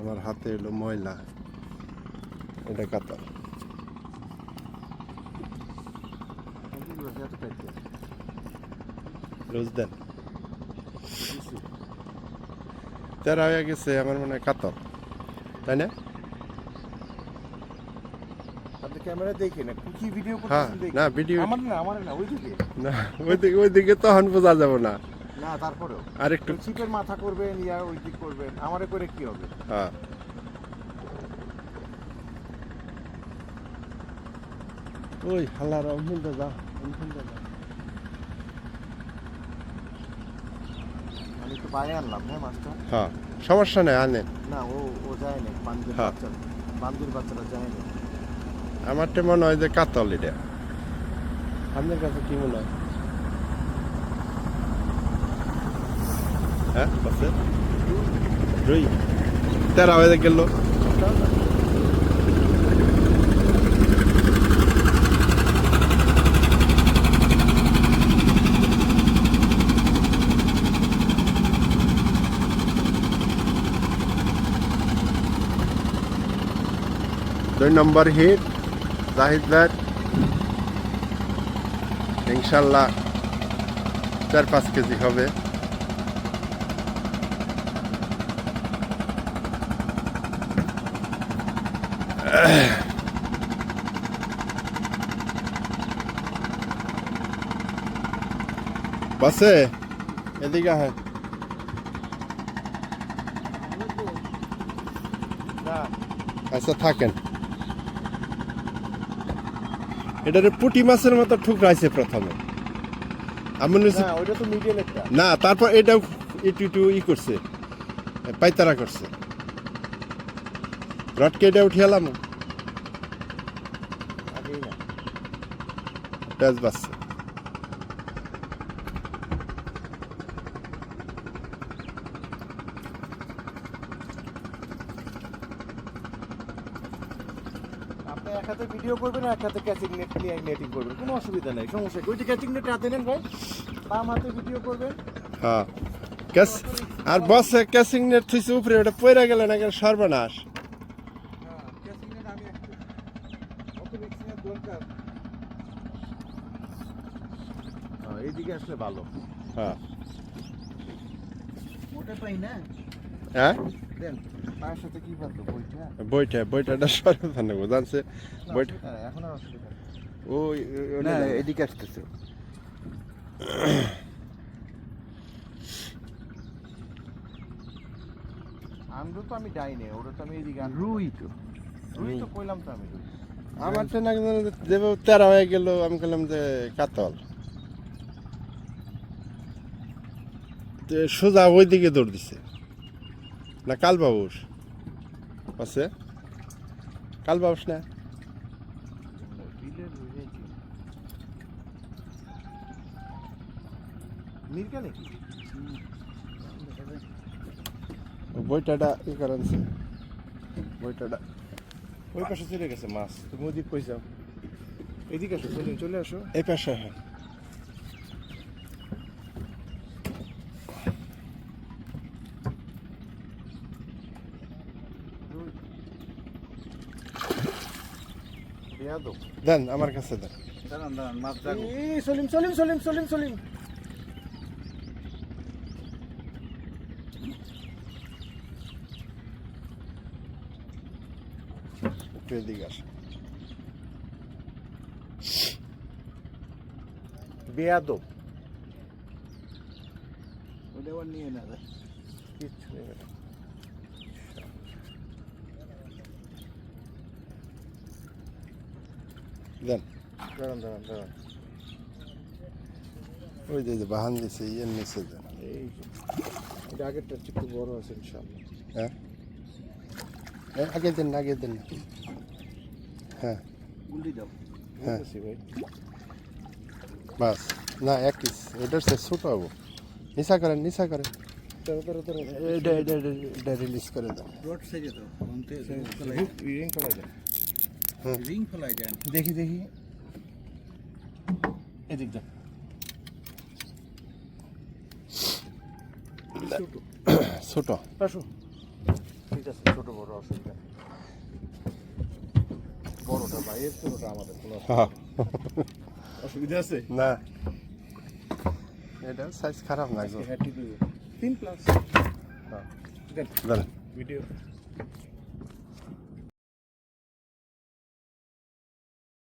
আমার হাতে এলো ময়লা। এটা কাতার। রোজ দেন। তেরা হয়ে গেছে আমার মনে হয় কাতর। তাই না? ক্যামেরা দেখে না কি ভিডিও হ্যাঁ করতেছেন দেখে না ভিডিও আমার না আমার না ওই দিকে না ওইদিকে ওইদিকে তখন বোঝা যাবে না। না তারপরেও। আর একটু চিপের মাথা করবেন ইয়া ওই দিক করবেন আমারে করে কি হবে? হ্যাঁ। ওই হালার যা যা। আমি তো বাইরে আনলাম হ্যাঁ মাছটা হ্যাঁ সমস্যা নেই আনেন। না ও ও যায় না বান্দির হ্যাঁ। বাচ্চা বান্দির বাচ্চারা যায় না আমারটা মনে হয় যে কাতল এটা। আপনার কাছে কি মনে হয়? হ্যাঁ আছে রুই তেরা হয়ে গেল দুই নম্বর হিট জাহিদ ভাই ইনশাল্লাহ চার পাঁচ কেজি হবে বাসে এদিকে হ্যাঁ আচ্ছা থাকেন। এটারে পুটি মাছের মতো ঠুকরাইছে প্রথমে। আমি না তারপর এটাও একটু একটু ই করছে পাইতারা করছে। রটকে এটা উঠে এলাম। আগেই পেঁয়াজ আপনি এক হাতে ভিডিও করবেন এক হাতে ক্যাচিং নেট নিয়ে নেটিং করবেন কোনো অসুবিধা নেই সমস্যা ওই যে ক্যাচিং নেট হাতে নেন ভাই বাম হাতে ভিডিও করবেন। হ্যাঁ আর বসে ক্যাসিং নেট থুইছে উপরে ওটা পয়রা গেলে না সর্বনাশ হ্যাঁ ক্যাচিং নেট আমি একটু কত ভ্যাকসিনের দরকার হ্যাঁ, এইদিকে আসলে ভালো। হ্যাঁ। ওটা পাই না? হ্যাঁ? বইটা? বইটা জানছে? বইটা এখন। ওই না এদিকে আসতেছে। আনলো তো আমি ওটা তো আমি এদিকে রুই তো। রুই তো কইলাম তো আমি আমার তো না দেব তেরা হয়ে গেল আমি বললাম যে কাতল তো সোজা ওই দিকে দৌড় দিছে। না কালবাবুস আছে কাল বাবুস না বইটাটা ই করেনছে বইটাটা। ওই পাশে চলে গেছে মাছ। তুমি ওদিক কই যাও? এদিকে আসো চলে চলে আসো। এই পাশে হ্যাঁ বেয়াদব দেন আমার কাছে দেন। সলিম সলিম সলিম সলিম সলিম। একটু এদিকে আসে বেয়াদব। ওটা আবার নিয়ে না যায় কিচ্ছু নেবে না। দেন। দাঁড়ান দাঁড়ান দাঁড়ান। ওই যে বাহান দিছে ইয়ের নিচে দেন। এই। এটা আগেরটা একটু বড় আছে ইনশাল্লাহ হ্যাঁ? এ, আগে দেন আগে দেন। হ্যাঁ। উল্টি দাও। হ্যাঁ। ভাই। বাস। না এক পিস। এটার সে ছোট হব নিশা করেন নিশা করেন। রিলিজ করে দেন রড সাইজে তো অন্তে রিং ফেলাই দেন দেখি দেখি। এদিক যা ছোট। আসো। ঠিক আছে ছোট বড় অসুবিধা। বড়টা ভাইয়ের ছোটটা আমাদের। কোনো অসুবিধা হ্যাঁ। অসুবিধা আছে? না। এটা সাইজ খারাপ না ঠিক তিন প্লাস হ্যাঁ। ভিডিও